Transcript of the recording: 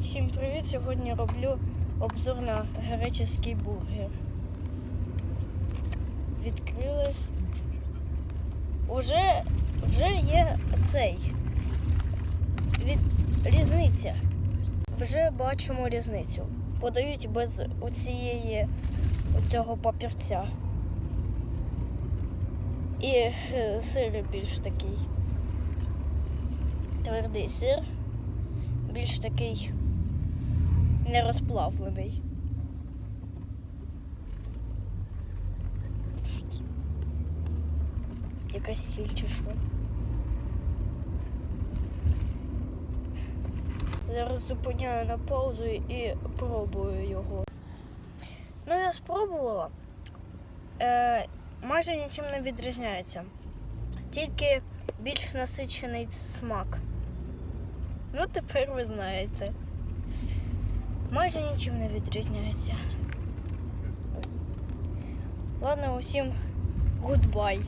Всім привіт! Сьогодні роблю обзор на греческий бургер. Відкрили. Уже, вже є цей. Від... Різниця. Вже бачимо різницю. Подають без оцієї оцього папірця. І е, сир більш такий. Твердий сир, більш такий не розплавлений. Що це? Якась сіль чи що? Зараз зупиняю на паузу і пробую його. Ну, я спробувала. Е, майже нічим не відрізняється. Тільки більш насичений смак. Ну, тепер ви знаєте. Майже нічим не відрізняється. Ладно, усім гудбай.